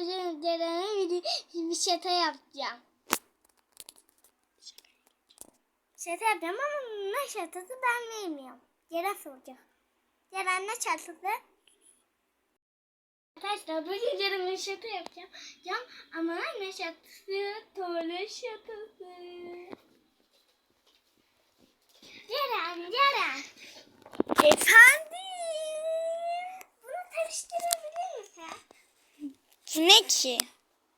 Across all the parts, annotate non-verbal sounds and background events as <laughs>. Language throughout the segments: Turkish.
bugün Ceren'e bir, bir şaka yapacağım. Şaka yapacağım ama ne şakası ben bilmiyorum. Ceren soracak. Ceren ne şakası? Arkadaşlar bugün Ceren'e şaka yapacağım. Cam ama ne şakası? Tuvalet şakası. Ceren, Ceren. Efendim? Bunu karıştırabilir misin? Ne ki?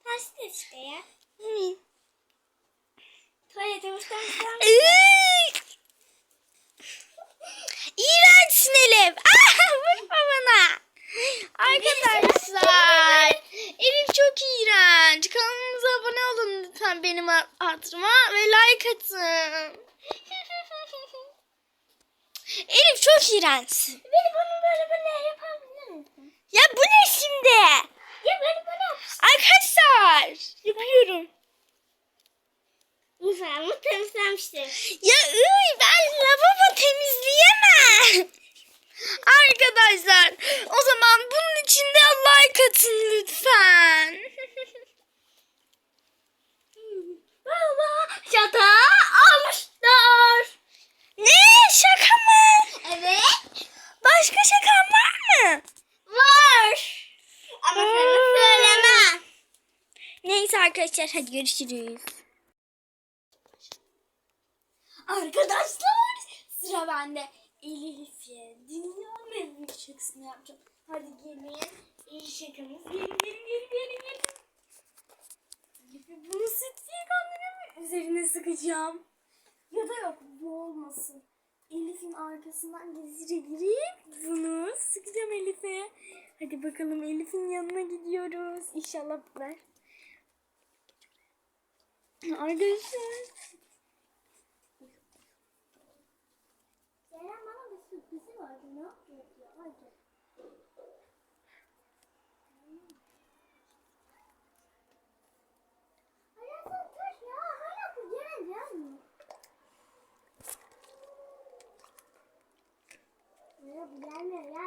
Pasta işte ya. Hı. Tuvaletimizden falan. Iy! İğrençsin Elif. <laughs> Ah, vurma bana. Arkadaşlar. Elif çok iğrenç. Kanalımıza abone olun lütfen benim hatırıma ve like atın. <laughs> Elif çok iğrençsin. Beni bunu böyle böyle yapabilir misin? Ya bu ne şimdi? Ya böyle böyle yap. Arkadaşlar. Yapıyorum. Mesela bu temizlenmiştir. Ya ıy ben lavabo temizleyemem. Arkadaşlar o zaman bunun için de like atın lütfen. <laughs> Baba şata almışlar. ne şaka mı? Evet. Başka şakan var mı? Var. Ama sana söylemem. Neyse arkadaşlar hadi görüşürüz. Arkadaşlar sıra bende. Elif'e en büyük şakasını yapacağım. Hadi gelin. İyi şakamız. Gelin gelin gelin gelin gelin. Elif'e bunu süt diye kandırıyorum. Üzerine sıkacağım. Ya da yok bu olmasın. Elif'in arkasından gizlice girip bunu sıkacağım Elif'e. Hadi bakalım Elif'in yanına gidiyoruz. İnşallah ver. Arkadaşlar. Ceren bana bir sürprizi vardı. Ne yapıyor ya? Hadi. Hayatım dur ya. Hala bu Ceren gelmiyor. Ya bu gelmiyor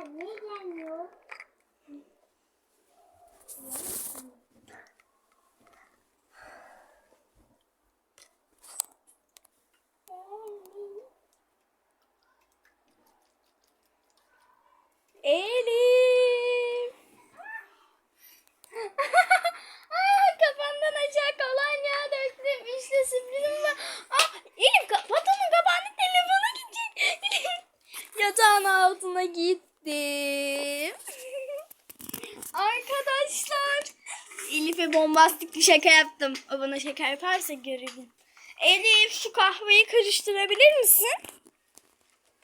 Elif'e bombastik bir şaka yaptım. O bana şaka yaparsa görelim. Elif şu kahveyi karıştırabilir misin?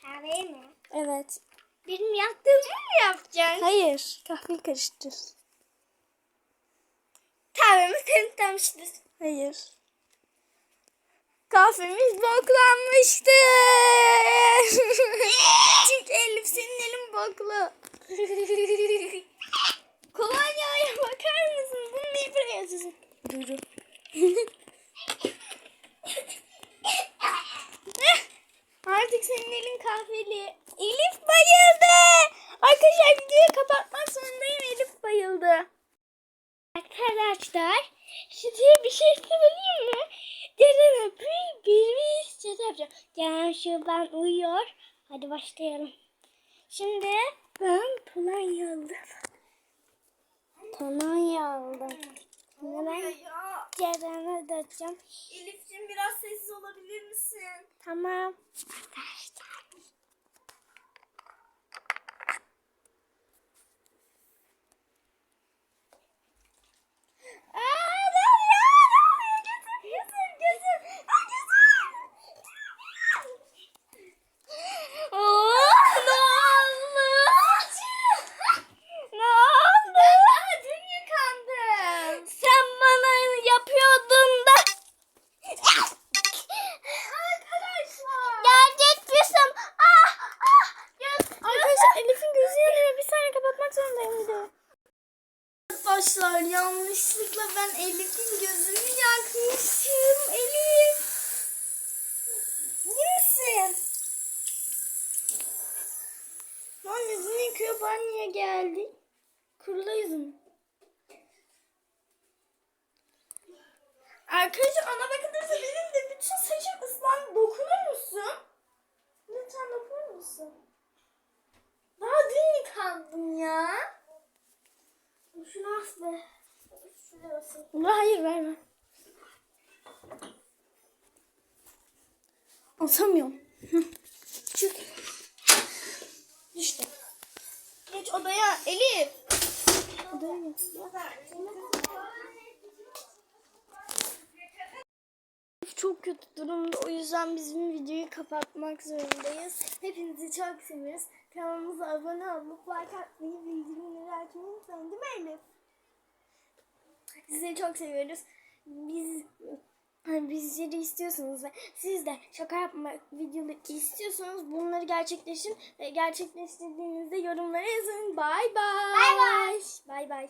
Kahveyi mi? Evet. Benim yaptığımı mı yapacaksın? Hayır. Kahveyi karıştır. Kahvemi temizlemiştir. Hayır. Kahvemiz boklanmıştı. Artık senin elin kahveli. Elif bayıldı. Arkadaşlar videoyu kapatmak zorundayım. Elif bayıldı. Arkadaşlar size bir şey söyleyeyim mi? Ceren'e bir bir bir şey yapacağım. Ceren şuradan uyuyor. Hadi başlayalım. Şimdi ben kolonya aldım. Kolonya aldım. Şimdi ben Ceren'e dökeceğim. Elif'ciğim biraz sessiz olabilir misin? Tamam. çekmek zorundayım video. Arkadaşlar yanlışlıkla ben Elif'in gözünü yakmışım. Elif. Neresin? Lan yüzünü yıkıyor banyoya geldi. Kurula yüzünü. Arkadaşlar ana bakın benim hayır verme. Atamıyorum. Çık. İşte. Geç odaya Elif. Odaya. Çok kötü durumda o yüzden bizim videoyu kapatmak zorundayız. Hepinizi çok seviyoruz. Kanalımıza abone olup like atmayı, bildirimleri açmayı unutmayın değil mi Elif? Sizleri çok seviyoruz. Biz bizleri istiyorsanız ve siz de şaka yapma videoları istiyorsanız bunları gerçekleştirin ve gerçekleştirdiğinizde yorumlara yazın. Bay bay. Bay bay. Bay bay.